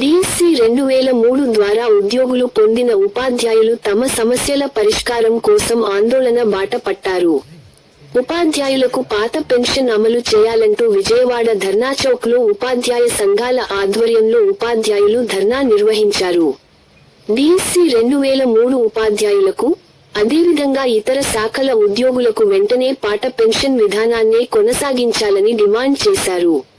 DSC రెండు వేల మూడు ద్వారా ఉద్యోగులు పొందిన ఉపాధ్యాయులు తమ సమస్యల పరిష్కారం కోసం ఆందోళన బాట పట్టారు. ఉపాధ్యాయులకు పాత పెన్షన్ అమలు చేయాలంటూ విజయవాడ ధర్నాచౌక్లో ఉపాధ్యాయ సంఘాల ఆధ్వర్యంలో ఉపాధ్యాయులు ధర్నా నిర్వహించారు. డిఎస్సి రెండు వేల మూడు ఉపాధ్యాయులకు అదేవిధంగా ఇతర శాఖల ఉద్యోగులకు వెంటనే పాట పెన్షన్ విధానాన్నే కొనసాగించాలని డిమాండ్ చేశారు.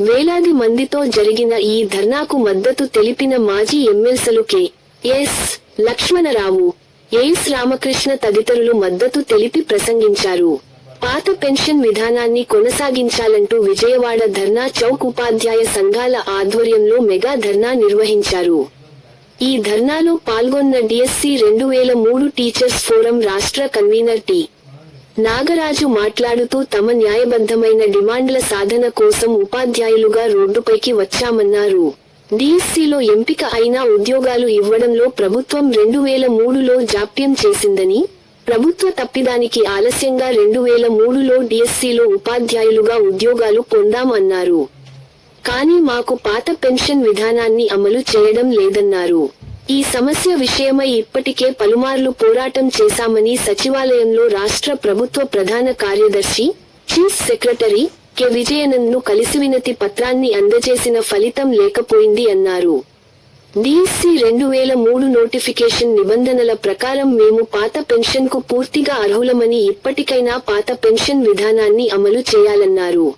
వేలాది మందితో జరిగిన ఈ ధర్నాకు మద్దతు తెలిపిన మాజీ ఎమ్మెల్సీలు K S. Lakshmanarao S. Ramakrishna తదితరులు మద్దతు తెలిపి ప్రసంగించారు. పాత పెన్షన్ విధానాన్ని కొనసాగించాలంటూ విజయవాడ ధర్నా చౌక్ ఉపాధ్యాయ సంఘాల ఆధ్వర్యంలో మెగా ధర్నా నిర్వహించారు. ఈ ధర్నాలో పాల్గొన్న డిఎస్సి రెండు వేల మూడు టీచర్స్ ఫోరం రాష్ట్ర కన్వీనర్ టి. నాగరాజు మాట్లాడుతూ తమ న్యాయబద్ధమైన డిమాండ్ల సాధన కోసం ఉపాధ్యాయులుగా రోడ్డుపైకి వచ్చామన్నారు. డిఎస్సిలో ఎంపిక అయిన ఉద్యోగాలు ఇవ్వడంలో ప్రభుత్వం రెండు వేల మూడులో జాప్యం చేసిందని ప్రభుత్వ తప్పిదానికి ఆలస్యంగా రెండు వేల మూడులో డిఎస్సిలో ఉపాధ్యాయులుగా ఉద్యోగాలు పొందామన్నారు. కానీ మాకు పాత పెన్షన్ విధానాన్ని అమలు చేయడం లేదన్నారు. ఈ సమస్య విషయమై ఇప్పటికే పలుమార్లు పోరాటం చేశామని సచివాలయంలో రాష్ట్ర ప్రభుత్వ ప్రధాన కార్యదర్శి చీఫ్ సెక్రటరీ కె. విజయనంద్ను కలిసి వినతి పత్రాన్ని అందజేసిన ఫలితం లేకపోయింది అన్నారు. డిఎస్సి రెండు వేల మూడు నోటిఫికేషన్ నిబంధనల ప్రకారం మేము పాత పెన్షన్కు పూర్తిగా అర్హులమని ఇప్పటికైనా పాత పెన్షన్ విధానాన్ని అమలు చేయాలన్నారు.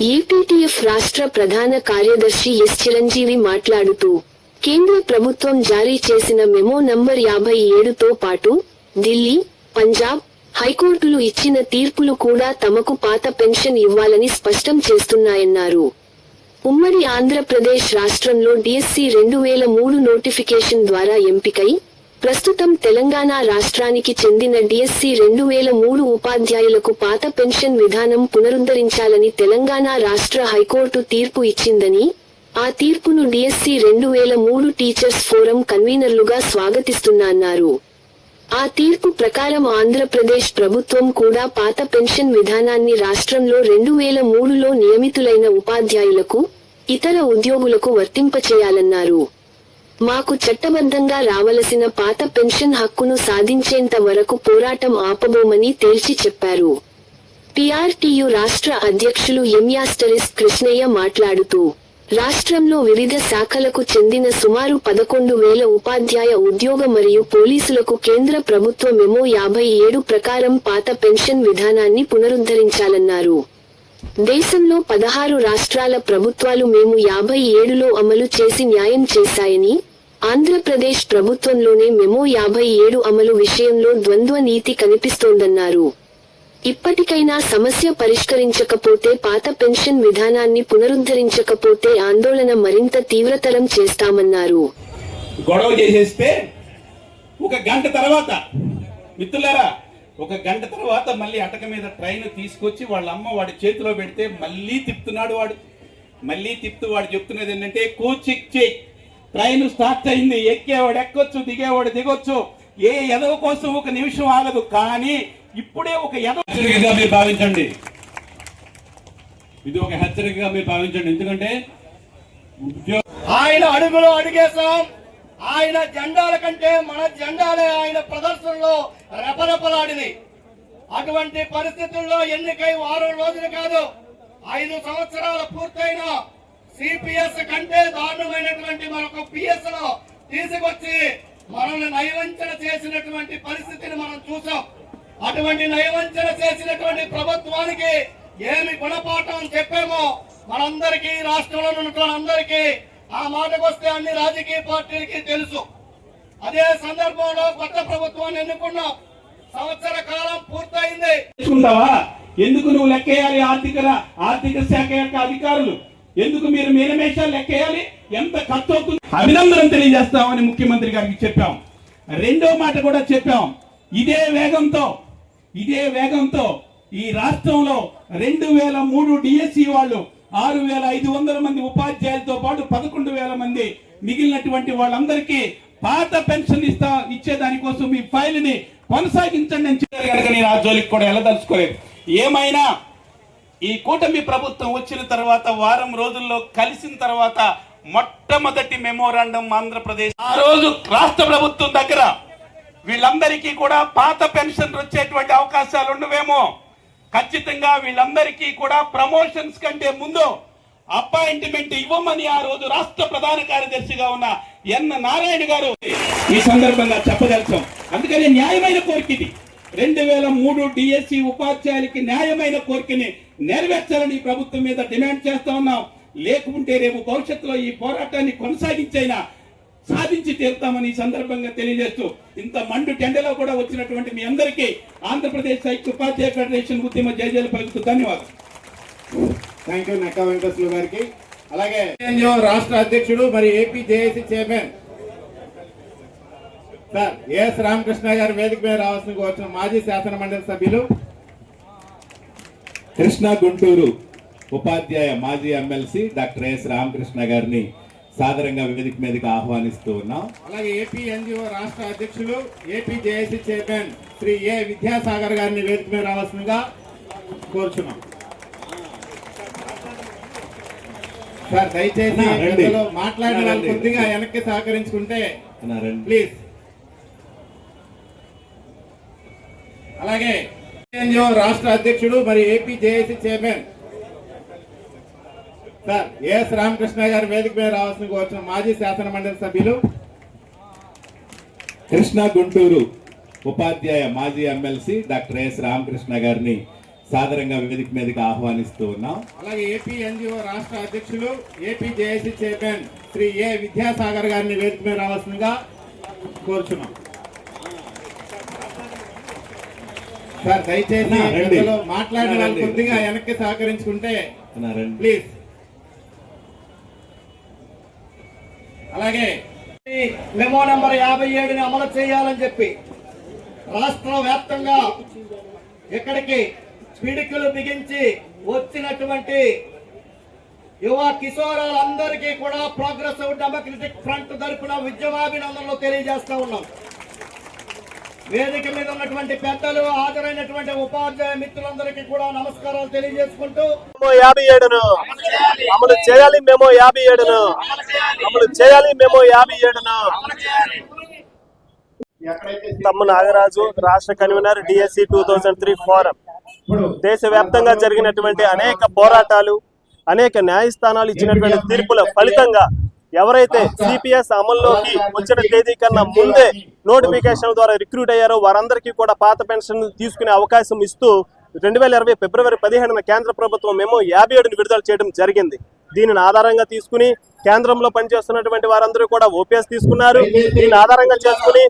ఏపీటీఎఫ్ రాష్ట్ర ప్రధాన కార్యదర్శి ఎస్. చిరంజీవి మాట్లాడుతూ కేంద్ర ప్రభుత్వం జారీ చేసిన మెమో నంబర్ యాభై ఏడుతో పాటు ఢిల్లీ పంజాబ్ హైకోర్టులు ఇచ్చిన తీర్పులు కూడా తమకు పాత పెన్షన్ ఇవ్వాలని స్పష్టం చేస్తున్నాయన్నారు. ఉమ్మడి ఆంధ్రప్రదేశ్ రాష్ట్రంలో డిఎస్సి రెండు వేల మూడు నోటిఫికేషన్ ద్వారా ఎంపికై ప్రస్తుతం తెలంగాణ రాష్ట్రానికి చెందిన డిఎస్సి రెండు వేల మూడు ఉపాధ్యాయులకు పాత పెన్షన్ విధానం పునరుద్ధరించాలని తెలంగాణ రాష్ట్ర హైకోర్టు తీర్పు ఇచ్చిందని ఆ తీర్పును డిఎస్సి రెండు వేల మూడు టీచర్స్ ఫోరం కన్వీనర్లుగా స్వాగతిస్తున్నాన్నారు ఆ తీర్పు ప్రకారం ఆంధ్రప్రదేశ్ ప్రభుత్వం కూడా పాత పెన్షన్ విధానాన్ని రాష్ట్రంలో రెండు వేల మూడులో నియమితులైన ఉపాధ్యాయులకు ఇతర ఉద్యోగులకు వర్తింపచేయాలన్నారు మాకు చట్టబద్ధంగా రావలసిన పాత పెన్షన్ హక్కును సాధించేంత వరకు పోరాటం ఆపబోమని తేల్చి చెప్పారు. పిఆర్టీయు రాష్ట్ర అధ్యక్షులు ఎంయాస్టరిస్ కృష్ణయ్య మాట్లాడుతూ రాష్ట్రంలో వివిధ శాఖలకు చెందిన సుమారు పదకొండు వేల ఉపాధ్యాయ ఉద్యోగ మరియు పోలీసులకు కేంద్ర ప్రభుత్వ మెమో యాభై ఏడు ప్రకారం పాత పెన్షన్ విధానాన్ని పునరుద్ధరించాలన్నారు. దేశంలో పదహారు రాష్ట్రాల ప్రభుత్వాలు మేము యాభై ఏడులో అమలు చేసి న్యాయం చేశాయని ఆంధ్రప్రదేశ్ ప్రభుత్వంలోనే మెమో యాభై ఏడు అమలు విషయంలో ద్వంద్వ నీతి కనిపిస్తోందన్నారు. ఇప్పటికైనా సమస్య పరిష్కరించకపోతే పాత పెన్షన్ విధానాన్ని పునరుద్ధరించకపోతే ఆందోళన మరింత తీవ్రతరం చేస్తామన్నారు. గొడవ చేసేస్తే ఒక గంట తర్వాత మిత్రులారా ఒక గంట తర్వాత మళ్ళీ అటక మీద ట్రైన్ తీసుకొచ్చి వాళ్ళ అమ్మ వాడి చేతిలో పెడితే మళ్ళీ తిప్పుతున్నాడు వాడు. మళ్ళీ తిప్పుతూ వాడు చెప్తున్నది ఏంటంటే కూచిక్చి ట్రైన్ స్టార్ట్ అయింది ఎక్కేవాడు ఎక్కొచ్చు దిగేవాడు దిగొచ్చు ఏ ఎదవ కోసం ఒక నిమిషం ఆగదు కానీ ఇప్పుడే ఒక హెచ్చరికగా మీరు భావించండి. ఇది ఒక హెచ్చరికగా మీరు భావించండి. ఎందుకంటే ఆయన అడుగులో అడుగేశాం. ఆయన జెండాల కంటే మన జెండాలే ఆయన ప్రదర్శనలో రెపరెపలాడినాయి. అటువంటి పరిస్థితుల్లో ఎన్నికై వారం రోజులు కాదు ఐదు సంవత్సరాలు పూర్తయిన సిపిఎస్ కంటే దారుణమైనటువంటి మరొక పిఎస్లో తీసుకొచ్చి మనల్ని నయవంచన చేసినటువంటి పరిస్థితిని మనం చూసాం. అటువంటి నయవంచన చేసినటువంటి ప్రభుత్వానికి ఏమి గుణపాఠం చెప్పామో మనందరికీ రాష్ట్రంలో ఉన్నటువంటి అందరికీ ఆ మాటకు వస్తే అన్ని రాజకీయ పార్టీలకి తెలుసు. అదే సందర్భంలో కొత్త ప్రభుత్వాన్ని ఎన్నుకున్నాం. సంవత్సర కాలం పూర్తయింది. ఎందుకు నువ్వు లెక్కేయాలి ఆర్థిక ఆర్థిక శాఖ యొక్క అధికారులు? ఎందుకు మీరు మీనమేషాలు లెక్కేయాలి? ఎంత ఖర్చు అవుతుంది? అభినందన తెలియజేస్తామని ముఖ్యమంత్రి గారికి చెప్పాం. రెండో మాట కూడా చెప్పాం. ఇదే వేగంతో ఇదే వేగంతో ఈ రాష్ట్రంలో రెండు వేల మూడు డిఎస్సి వాళ్ళు ఆరు వేల ఐదు వందల మంది ఉపాధ్యాయులతో పాటు పదకొండు వేల మంది మిగిలినటువంటి వాళ్ళందరికీ పాత పెన్షన్ ఇస్తా ఇచ్చే దానికోసం మీ ఫైల్ని కొనసాగించండి అని చెప్పారు కనుక నేను ఆ జోలికి కూడా వెళ్ళదలుచుకోలేదు. ఏమైనా ఈ కూటమి ప్రభుత్వం వచ్చిన తర్వాత వారం రోజుల్లో కలిసిన తర్వాత మొట్టమొదటి మెమోరాండం ఆంధ్రప్రదేశ్. ఆ రోజు రాష్ట్ర ప్రభుత్వం దగ్గర వీళ్ళందరికీ కూడా పాత పెన్షన్లు వచ్చేటువంటి అవకాశాలు ఉండవేమో. ఖచ్చితంగా వీళ్ళందరికీ కూడా ప్రమోషన్స్ కంటే ముందు అపాయింట్మెంట్ ఇవ్వమని ఆ రోజు రాష్ట్ర ప్రధాన కార్యదర్శిగా ఉన్న ఎన్ నారాయణ గారు ఈ సందర్భంగా చెప్పదలిచాం. అందుకని న్యాయమైన కోరిక ఇది. రెండు వేల మూడు డిఎస్సి ఉపాధ్యాయులకి న్యాయమైన కోరికని నెరవేర్చాలని ప్రభుత్వం మీద డిమాండ్ చేస్తా ఉన్నాం. లేకుంటే రేపు భవిష్యత్తులో ఈ పోరాటాన్ని కొనసాగించైనా సాధించి తీరుతామని ఈ సందర్భంగా తెలియజేస్తూ ఇంత మండు టెండలో కూడా వచ్చినటువంటి మీ అందరికీ ఆంధ్రప్రదేశ్ ఐక్య ఉపాధ్యాయ ఫెడరేషన్ ఉద్యమ జయజయలు పలుకుతూ ధన్యవాదాలు. థ్యాంక్ యూ నక్కా వెంకటేశ్వర గారికి. అలాగే రాష్ట్ర అధ్యక్షుడు మరి AP JAC chairman sir A S Ramakrishna గారి వేదిక మీద రావాల్సిన వచ్చిన మాజీ శాసన మండలి సభ్యులు. కృష్ణా గుంటూరు ఉపాధ్యాయ మాజీ ఎమ్మెల్సీ డాక్టర్ ఎస్ రామకృష్ణ గారిని సాదరంగా వేదిక మీదకి ఆహ్వానిస్తూ ఉన్నాం. అలాగే ఏపీ ఎన్జిఓ రాష్ట్ర అధ్యక్షులు AP JAC chairman Shri A Vidyasagar గారిని వేదిక మీద రావాల్సిందిగా కోరుచున్నాం. సార్ దయచేసి మాట్లాడిన వాళ్ళు. కొద్దిగా వెనక్కి సహకరించుకుంటే ప్లీజ్. అలాగే ఎన్జిఓ రాష్ట్ర అధ్యక్షుడు మరి AP JAC chairman sir A S Ramakrishna గారి వేదిక మీద రావాల్సిన వచ్చిన మాజీ శాసన మండలి సభ్యులు కృష్ణా గుంటూరు ఉపాధ్యాయ మాజీ ఎమ్మెల్సీ డాక్టర్ ఎస్ రామకృష్ణ గారిని సాదరంగా వేదిక మీదకి ఆహ్వానిస్తూ ఉన్నాం. అలాగే ఏపీ ఎన్జిఓ రాష్ట్ర అధ్యక్షులు AP JAC chairman Shri A Vidyasagar గారిని వేదిక మీద రావాల్సిందిగా కోరుచున్నాం. సార్ దయచేసి మాట్లాడిన రండి. కొద్దిగా వెనక్కి సహకరించుకుంటే ప్లీజ్. అలాగే మెమో నెంబర్ యాభై ఏడుని అమలు చేయాలని చెప్పి రాష్ట్ర వ్యాప్తంగా ఇక్కడికి పిడికలు బిగించి వచ్చినటువంటి యువ కిశోరాలందరికీ కూడా ప్రోగ్రెసివ్ డెమోక్రటిక్ ఫ్రంట్ తరఫున ఉద్యమాభినందనలు తెలియజేస్తా ఉన్నాం. వేదిక మీద ఉన్నటువంటి పెద్దలు హాజరైనటువంటి ఉపాధ్యాయ మిత్రులందరికీ కూడా నమస్కారాలు తెలియజేసుకుంటూ యాభై ఏడును అమలు చేయాలి. మేము యాభై ఏడును అమలు చేయాలి మేము యాభై ఏడును. తమ్ము నాగరాజు రాష్ట్ర convener DSC two thousand three forum. దేశవ్యాప్తంగా జరిగినటువంటి అనేక పోరాటాలు అనేక న్యాయస్థానాలు ఇచ్చినటువంటి తీర్పుల ఫలితంగా ఎవరైతే సిపిఎస్ అమల్లోకి వచ్చిన తేదీ కన్నా ముందే నోటిఫికేషన్ ద్వారా రిక్రూట్ అయ్యారో వారందరికీ కూడా పాత పెన్షన్ తీసుకునే అవకాశం ఇస్తూ రెండు వేల ఇరవై ఫిబ్రవరి పదిహేడున కేంద్ర ప్రభుత్వం మేము యాభై ఏడుని విడుదల చేయడం జరిగింది. దీనిని ఆధారంగా తీసుకుని కేంద్రంలో పనిచేస్తున్నటువంటి వారందరూ కూడా ఓపీఎస్ తీసుకున్నారు. దీని ఆధారంగా చేసుకుని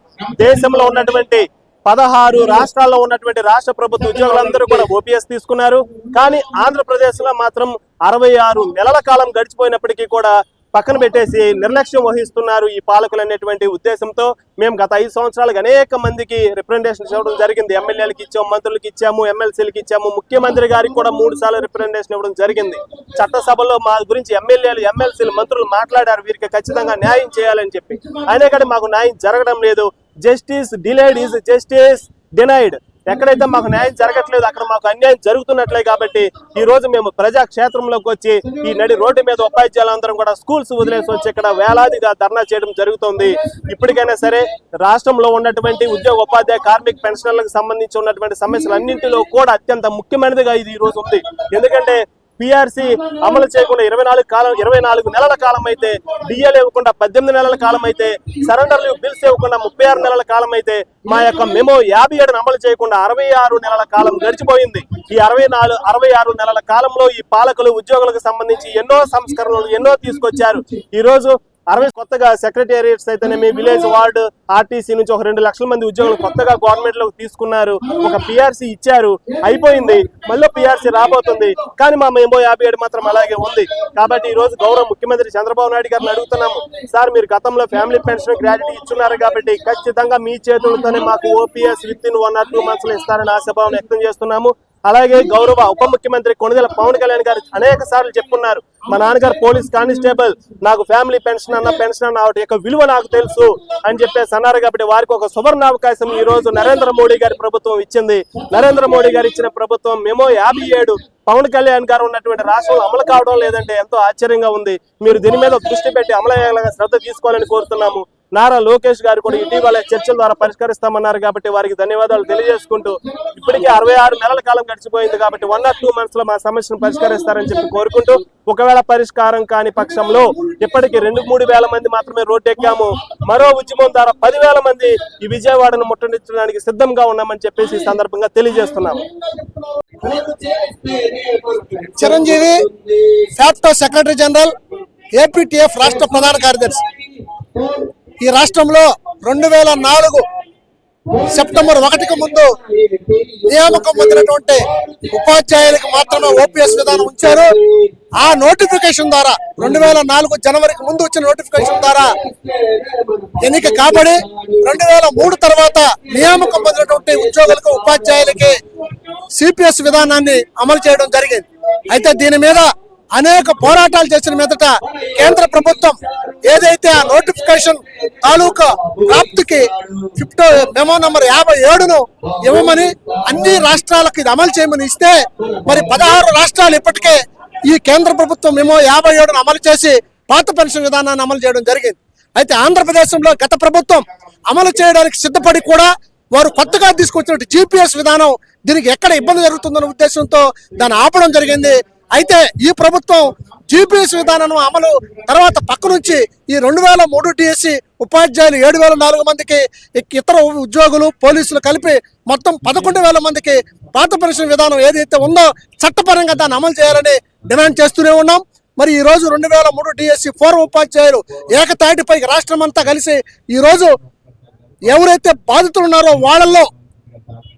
దేశంలో ఉన్నటువంటి పదహారు రాష్ట్రాల్లో ఉన్నటువంటి రాష్ట్ర ప్రభుత్వ ఉద్యోగులందరూ కూడా ఓపీఎస్ తీసుకున్నారు. కానీ ఆంధ్రప్రదేశ్లో మాత్రం అరవై ఆరు నెలల కాలం గడిచిపోయినప్పటికీ కూడా పక్కన పెట్టేసి నిర్లక్ష్యం వహిస్తున్నారు ఈ పాలకులు అనేటువంటి ఉద్దేశంతో మేము గత ఐదు సంవత్సరాలుగా అనేక మందికి రిప్రజెంటేషన్ ఇవ్వడం జరిగింది. ఎమ్మెల్యేలకు ఇచ్చాము మంత్రులకు ఇచ్చాము ఎమ్మెల్సీలకు ఇచ్చాము. ముఖ్యమంత్రి గారికి కూడా మూడు సార్లు రిప్రజెంటేషన్ ఇవ్వడం జరిగింది. చట్టసభలో మా గురించి ఎమ్మెల్యేలు ఎమ్మెల్సీలు మంత్రులు మాట్లాడారు. వీరికి ఖచ్చితంగా న్యాయం చేయాలని చెప్పి. అయినా కానీ మాకు న్యాయం జరగడం లేదు. Justice delayed is justice denied ఎక్కడైతే మాకు న్యాయం జరగట్లేదు అక్కడ మాకు అన్యాయం జరుగుతున్నట్లే కాబట్టి ఈ రోజు మేము ప్రజా క్షేత్రంలోకి వచ్చి ఈ నడి రోడ్డు మీద ఉపాధ్యాయులందరం కూడా స్కూల్స్ వదిలేసి వచ్చి ఇక్కడ వేలాదిగా ధర్నా చేయడం జరుగుతుంది. ఇప్పటికైనా సరే రాష్ట్రంలో ఉన్నటువంటి ఉద్యోగ ఉపాధ్యాయ కార్మిక పెన్షనర్లకు సంబంధించి ఉన్నటువంటి సమస్యలు అన్నింటిలో కూడా అత్యంత ముఖ్యమైనదిగా ఇది ఈ రోజు ఉంది. ఎందుకంటే పిఆర్సి అమలు చేయకుండా ఇరవై నాలుగు కాలం ఇరవై నాలుగు నెలల కాలం అయితే డిఎల్ ఇవ్వకుండా పద్దెనిమిది నెలల కాలం అయితే సరెండర్ లీవ్ బిల్స్ ఇవ్వకుండా ముప్పై ఆరు నెలల కాలం అయితే మా యొక్క మెమో యాభై ఏడును అమలు చేయకుండా అరవై ఆరు నెలల కాలం గడిచిపోయింది. ఈ అరవై నాలుగు అరవై ఆరు నెలల కాలంలో ఈ పాలకులు ఉద్యోగులకు సంబంధించి ఎన్నో సంస్కరణలు ఎన్నో తీసుకొచ్చారు. ఈ రోజు అరవై కొత్తగా సెక్రటేరియట్స్ అయితేనేమి విలేజ్ వార్డు ఆర్టీసీ నుంచి ఒక రెండు లక్షల మంది ఉద్యోగులు కొత్తగా గవర్నమెంట్లోకి తీసుకున్నారు. ఒక పిఆర్సీ ఇచ్చారు. అయిపోయింది. మళ్ళీ పిఆర్సీ రాబోతుంది. కానీ మా మేమో యాభై ఏడు మాత్రం అలాగే ఉంది. కాబట్టి ఈ రోజు గౌరవ ముఖ్యమంత్రి చంద్రబాబు నాయుడు గారిని అడుగుతున్నాము. సార్ మీరు గతంలో ఫ్యామిలీ పెన్షన్ గ్రాడ్యుటీ ఇచ్చున్నారు కాబట్టి ఖచ్చితంగా మీ చేతులతోనే మాకు OPS with in one or two మంత్స్లో ఇస్తారని ఆశాభావం వ్యక్తం చేస్తున్నాము. అలాగే గౌరవ ఉప ముఖ్యమంత్రి కొణిదెల పవన్ కళ్యాణ్ గారు అనేక సార్లు చెప్పున్నారు మా నాన్నగారు పోలీస్ కానిస్టేబుల్ నాకు ఫ్యామిలీ పెన్షన్ అన్న పెన్షన్ అన్న వాటి యొక్క విలువ నాకు తెలుసు అని చెప్పేసి అన్నారు కాబట్టి వారికి ఒక సువర్ణ అవకాశం ఈ రోజు నరేంద్ర మోడీ గారి ప్రభుత్వం ఇచ్చింది. నరేంద్ర మోడీ గారు ఇచ్చిన ప్రభుత్వం మేము యాభై ఏడు పవన్ కళ్యాణ్ గారు ఉన్నటువంటి రాష్ట్రంలో అమలు కావడం లేదంటే ఎంతో ఆశ్చర్యంగా ఉంది. మీరు దీని మీద దృష్టి పెట్టి అమలయ్యేలాగా శ్రద్ధ తీసుకోవాలని కోరుతున్నాము. నారా లోకేష్ గారు కూడా ఇటీవల చర్చల ద్వారా పరిష్కరిస్తామన్నారు కాబట్టి వారికి ధన్యవాదాలు తెలియజేసుకుంటూ ఇప్పటికే అరవై ఆరు నెలల కాలం గడిచిపోయింది కాబట్టి వన్ ఆర్ టూ మంత్స్లో మా సమస్యను పరిష్కరిస్తారని చెప్పి కోరుకుంటూ ఒకవేళ పరిష్కారం కాని పక్షంలో ఇప్పటికి రెండు మూడు వేల మంది మాత్రమే రోడ్డెక్కాము. మరో ఉద్యమం ద్వారా పదివేల మంది ఈ విజయవాడను ముట్టడించడానికి సిద్ధంగా ఉన్నామని చెప్పేసి ఈ సందర్భంగా తెలియజేస్తున్నాము. చిరంజీవి ఫ్యాక్టో సెక్రటరీ జనరల్ ఏపీటీఎఫ్ రాష్ట్ర ప్రధాన కార్యదర్శి. ఈ రాష్ట్రంలో రెండు వేల నాలుగు సెప్టెంబర్ ఒకటికి ముందు నియామకం పొందినటువంటి ఉపాధ్యాయులకు మాత్రమే ఓపీఎస్ విధానం ఉంచారు. ఆ నోటిఫికేషన్ ద్వారా రెండు వేల నాలుగు జనవరికి ముందు వచ్చిన నోటిఫికేషన్ ద్వారా ఎన్నిక కాబడి రెండు వేల మూడు తర్వాత నియామకం పొందినటువంటి ఉద్యోగులకు ఉపాధ్యాయులకి సిపిఎస్ విధానాన్ని అమలు చేయడం జరిగింది. అయితే దీని మీద అనేక పోరాటాలు చేసిన మీదట కేంద్ర ప్రభుత్వం ఏదైతే ఆ నోటిఫికేషన్ తాలూకా ప్రాప్తికి ఫిఫ్టో మెమో నంబర్ యాభై ఏడును ఇవ్వమని అన్ని రాష్ట్రాలకు ఇది అమలు చేయమని ఇస్తే మరి పదహారు రాష్ట్రాలు ఇప్పటికే ఈ కేంద్ర ప్రభుత్వం మెమో యాభై ఏడును అమలు చేసి పాత పెన్షన్ విధానాన్ని అమలు చేయడం జరిగింది. అయితే ఆంధ్రప్రదేశ్లో గత ప్రభుత్వం అమలు చేయడానికి సిద్ధపడి కూడా వారు కొత్తగా తీసుకొచ్చినట్టు జీపీఎస్ విధానం దీనికి ఎక్కడ ఇబ్బంది జరుగుతుందన్న ఉద్దేశంతో దాన్ని ఆపడం జరిగింది. అయితే ఈ ప్రభుత్వం జీపీఎస్ విధానం అమలు తర్వాత పక్క నుంచి ఈ రెండు వేల మూడు టీఎస్సీ ఉపాధ్యాయులు ఏడు వేల నాలుగు మందికి ఇతర ఉద్యోగులు పోలీసులు కలిపి మొత్తం పదకొండు వేల మందికి పాత పెన్షన్ విధానం ఏదైతే ఉందో చట్టపరంగా దాన్ని అమలు చేయాలని డిమాండ్ చేస్తూనే ఉన్నాం. మరి ఈ రోజు రెండు వేల మూడు డిఎస్సి ఫోర్ ఉపాధ్యాయులు ఏకతాటిపై రాష్ట్రం అంతా కలిసి ఈరోజు ఎవరైతే బాధితులు ఉన్నారో వాళ్ళల్లో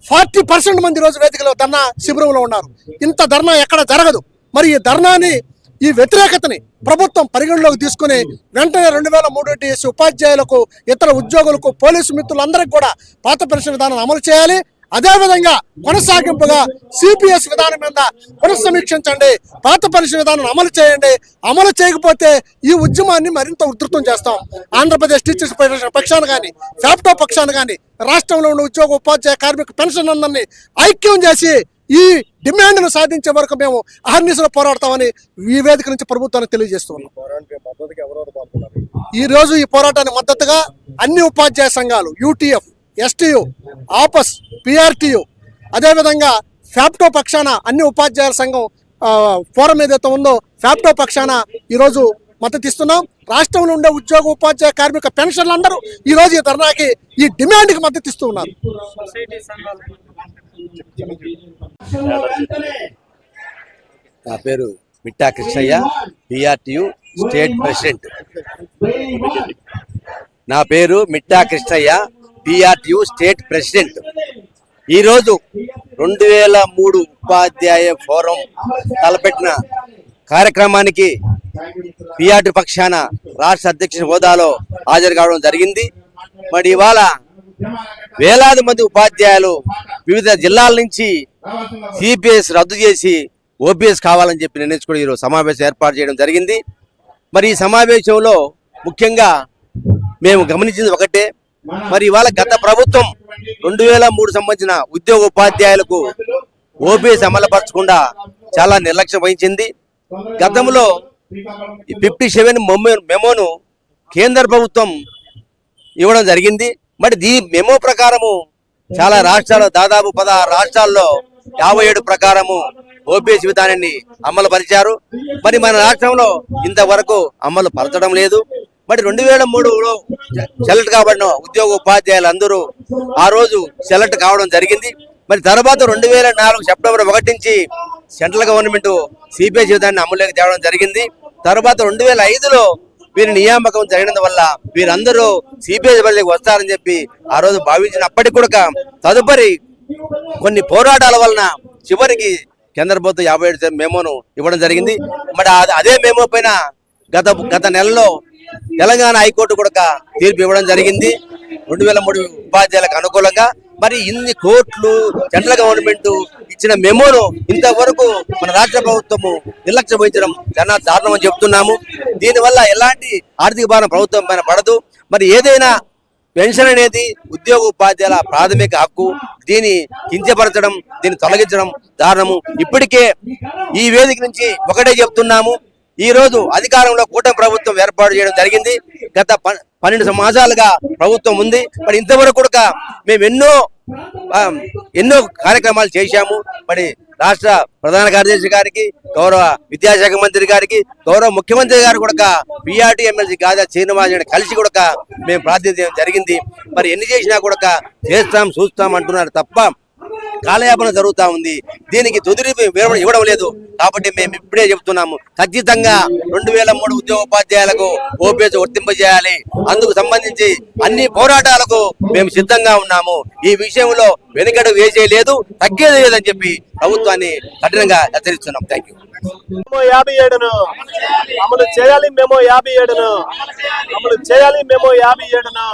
ఫార్టీ పర్సెంట్ మంది రోజు వేదికలో ధర్నా శిబిరంలో ఉన్నారు. ఇంత ధర్నా ఎక్కడ జరగదు. మరి ఈ ధర్నాని ఈ వ్యతిరేకతని ప్రభుత్వం పరిగణలోకి తీసుకుని వెంటనే రెండు వేల మూడు డిఎస్సి ఉపాధ్యాయులకు ఇతర ఉద్యోగులకు పోలీసు మిత్రులందరికీ కూడా పాత పెన్షన్ విధానం అమలు చేయాలి. అదేవిధంగా కొనసాగింపుగా సిపిఎస్ విధానం మీద పునఃసమీక్షించండి. పాత పెన్షన్ విధానం అమలు చేయండి. అమలు చేయకపోతే ఈ ఉద్యమాన్ని మరింత ఉధృతం చేస్తాం. ఆంధ్రప్రదేశ్ టీచర్స్ ఫెడరేషన్ పక్షాన కానీ ఫ్యాప్టో పక్షాన కానీ రాష్ట్రంలో ఉన్న ఉద్యోగ ఉపాధ్యాయ కార్మిక పెన్షన్ అందరినీ ఐక్యం చేసి ఈ డిమాండ్ను సాధించే వరకు మేము అహర్నిశలో పోరాడతామని ఈ వేదిక నుంచి ప్రభుత్వానికి తెలియజేస్తున్నాం ఈ రోజు ఈ పోరాటానికి మద్దతుగా అన్ని ఉపాధ్యాయ సంఘాలు యూటీఎఫ్ ఎస్టీయు ఆపస్ పిఆర్టీయు అదేవిధంగా ఫ్యాప్టో పక్షాన అన్ని ఉపాధ్యాయుల సంఘం ఫోరం ఏదైతే ఉందో ఫ్యాప్టో పక్షాన ఈరోజు మద్దతు ఇస్తున్నాం. రాష్ట్రంలో ఉండే ఉద్యోగ ఉపాధ్యాయ కార్మిక పెన్షన్లు అందరూ ఈ రోజు ఈ ధర్నాకి ఈ డిమాండ్కి మద్దతు ఇస్తూ ఉన్నారు. నా పేరు Mitta Krishnaiah PRTU state president నా పేరు Mitta Krishnaiah PRTU state president ఈరోజు రెండు వేల మూడు ఉపాధ్యాయ ఫోరం తలపెట్టిన కార్యక్రమానికి పిఆర్టీ పక్షాన రాష్ట్ర అధ్యక్షుని హోదాలో హాజరు కావడం జరిగింది. మరి ఇవాళ వేలాది మంది ఉపాధ్యాయులు వివిధ జిల్లాల నుంచి సిపిఎస్ రద్దు చేసి ఓపీఎస్ కావాలని చెప్పి నిర్ణయించుకుని ఈరోజు సమావేశం ఏర్పాటు చేయడం జరిగింది. మరి ఈ సమావేశంలో ముఖ్యంగా మేము గమనించింది ఒకటే మరి ఇవాళ గత ప్రభుత్వం రెండు వేల మూడు సంబంధించిన ఉద్యోగ ఉపాధ్యాయులకు ఓపీఎస్ అమలుపరచకుండా చాలా నిర్లక్ష్యం వహించింది. గతంలో ఫిఫ్టీ సెవెన్ మెమోను కేంద్ర ప్రభుత్వం ఇవ్వడం జరిగింది. మరి దీని మెమో ప్రకారము చాలా రాష్ట్రాలు దాదాపు పదహారు రాష్ట్రాల్లో యాభై ఏడు ప్రకారము ఓపీఎస్ విధానాన్ని అమలు పరిచారు. మరి మన రాష్ట్రంలో ఇంతవరకు అమలు పరచడం లేదు. మరి రెండు వేల మూడులో సెలెక్ట్ కాబడిన ఉద్యోగ ఉపాధ్యాయులు అందరూ ఆ రోజు సెలెక్ట్ కావడం జరిగింది. మరి తర్వాత రెండు వేల నాలుగు సెప్టెంబర్ ఒకటి నుంచి సెంట్రల్ గవర్నమెంట్ సిపిఎస్ విధానాన్ని అమలులోకి తేవడం జరిగింది. తర్వాత రెండు వేల ఐదులో వీరి నియామకం జరిగినందు వల్ల వీరందరూ సిపిఎస్ బదిలీకి వస్తారని చెప్పి ఆ రోజు భావించినప్పటికీ కూడా తదుపరి కొన్ని పోరాటాల వలన చివరికి కేంద్ర ప్రభుత్వం యాభై ఏడు మెమోను ఇవ్వడం జరిగింది. మరి అదే మెమో పైన గత గత నెలలో తెలంగాణ హైకోర్టు కూడా తీర్పు ఇవ్వడం జరిగింది. రెండు వేల మూడు ఉపాధ్యాయులకు అనుకూలంగా మరి ఇన్ని కోట్లు సెంట్రల్ గవర్నమెంట్ ఇచ్చిన మెమోను ఇంతవరకు మన రాష్ట్ర ప్రభుత్వము నిర్లక్ష్యం వహించడం చాలా దారుణం అని చెప్తున్నాము. దీనివల్ల ఎలాంటి ఆర్థిక భారం ప్రభుత్వం పైన పడదు. మరి ఏదైనా పెన్షన్ అనేది ఉద్యోగ ఉపాధ్యాయుల ప్రాథమిక హక్కు. దీన్ని కించపరచడం దీన్ని తొలగించడం దారుణము. ఇప్పటికే ఈ వేదిక నుంచి ఒకటే చెప్తున్నాము. ఈ రోజు అధికారంలో కూటమి ప్రభుత్వం ఏర్పాటు చేయడం జరిగింది. గత ప- పన్నెండు సమాజాలుగా ప్రభుత్వం ఉంది. మరి ఇంతవరకు కూడా మేము ఎన్నో ఎన్నో కార్యక్రమాలు చేశాము. మరి రాష్ట్ర ప్రధాన కార్యదర్శి గారికి గౌరవ విద్యాశాఖ మంత్రి గారికి గౌరవ ముఖ్యమంత్రి గారు కూడా పిఆర్టీ ఎమ్మెల్సీ గాదా శ్రీనివాస్ కలిసి కూడా మేము ప్రాతినిధ్యం జరిగింది. మరి ఎన్ని చేసినా కూడా చేస్తాం చూస్తాం అంటున్నారు తప్ప కాలయాపన జరుగుతా ఉంది. దీనికి తుదిరి వివరణ ఇవ్వడం లేదు కాబట్టి మేము ఇప్పుడే చెప్తున్నాము ఖచ్చితంగా రెండు వేల మూడు ఉద్యోగ ఉపాధ్యాయులకు ఓపీఎస్ వర్తింపజేయాలి. అందుకు సంబంధించి అన్ని పోరాటాలకు మేము సిద్ధంగా ఉన్నాము. ఈ విషయంలో వెనుకడు వేసే లేదు తగ్గేది లేదని చెప్పి ప్రభుత్వాన్ని కఠినంగా హెచ్చరిస్తున్నాం. థ్యాంక్ యూ మేము యాభై ఏడును అమలు చేయాలి మేము యాభై ఏడును అమలు చేయాలి మేము యాభై ఏడును